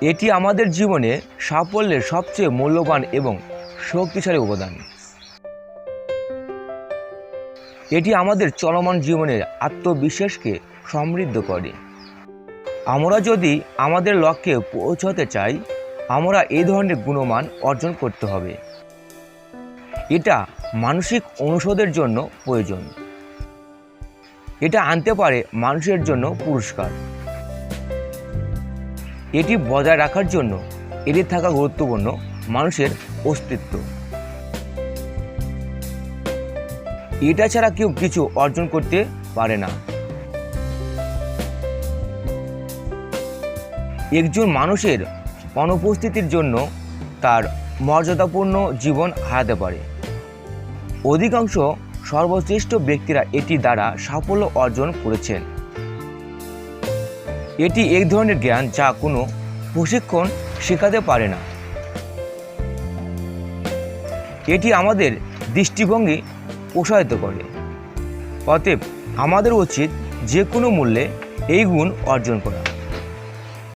এটি আমাদের জীবনে সাফল্যের সবচেয়ে মূল্যবান এবং শক্তিশালী উপাদান এটি আমাদের চলমান জীবনের আত্মবিশ্বাসকে সমৃদ্ধ করে। আমরা যদি আমাদের লক্ষ্যে পৌঁছাতে চাই, আমরা এই ধরনের গুণমান অর্জন করতে হবে। এটা মানসিক অনুষদের জন্য প্রয়োজন। এটা আনতে পারে মানুষের জন্য পুরস্কার। এটি বজায় রাখার জন্য এটি থাকা গুরুত্বপূর্ণ মানুষের অস্তিত্ব। এটা ছাড়া কেউ কিছু অর্জন করতে পারে না। একজন মানুষের অনুপস্থিতির জন্য তার মর্যাদাপূর্ণ জীবন হারাতে পারে। অধিকাংশ সর্বশ্রেষ্ঠ ব্যক্তিরা এটি দ্বারা সাফল্য অর্জন করেছেন। এটি এক ধরনের জ্ঞান যা কোনো প্রশিক্ষণ শেখাতে পারে না। এটি আমাদের দৃষ্টিভঙ্গি প্রসারিত করে। অতএব আমাদের উচিত যে কোনো মূল্যে এই গুণ অর্জন করা।